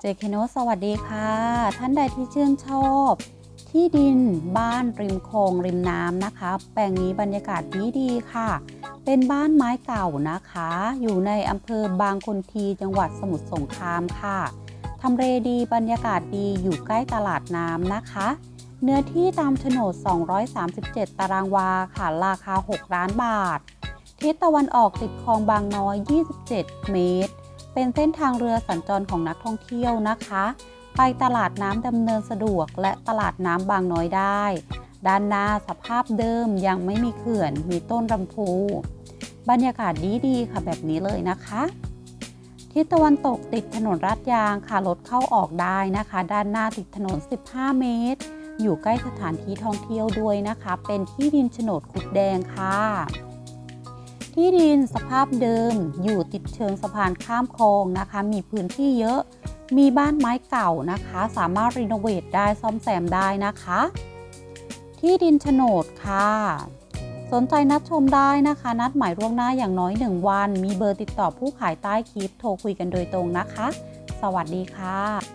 เจคโนสวัสดีค่ะ ท่านใดที่ชื่นชอบ ที่ดินบ้านริมโคงริมน้ำนะคะ แปลงนี้บรรยากาศดีดีค่ะ เป็นบ้านไม้เก่านะคะ อยู่ในอำเภอบางคนทีจังหวัดสมุทรสงครามค่ะทำเลดีบรรยากาศดีอยู่ใกล้ตลาดน้ำนะคะ เนื้อที่ตามโฉนด 237 ตารางวาค่ะ ราคา 6 ล้านบาท ทิศตะวันออกติดคลองบางน้อย 27 เมตร เป็นเส้นทางเรือสัญจรของนักท่องเที่ยวนะคะ ไปตลาดน้ำดำเนินสะดวก และตลาดน้ำบางน้อยได้ ด้านหน้าสภาพเดิมยังไม่มีเขื่อน มีต้นรำพู บรรยากาศดีๆค่ะแบบนี้เลยนะคะ ทิศตะวันตกติดถนนลาดยางค่ะรถเข้าออกได้นะคะ ด้านหน้าติดถนน 15 เมตร อยู่ใกล้สถานที่ท่องเที่ยวด้วยนะคะ เป็นที่ดินโฉนดขุดแดงค่ะ ที่ดินสภาพเดิมอยู่ติดเชิงสะพานข้ามคลองนะคะ มีพื้นที่เยอะ มีบ้านไม้เก่านะคะ สามารถรีโนเวทได้ซ่อมแซมได้นะคะ ที่ดินโฉนดค่ะ สนใจนัดชมได้นะคะ นัดหมายล่วงหน้าอย่างน้อย 1 วัน มีเบอร์ติดต่อผู้ขายใต้คลิปโทรคุยกันโดยตรงนะคะ สวัสดีค่ะ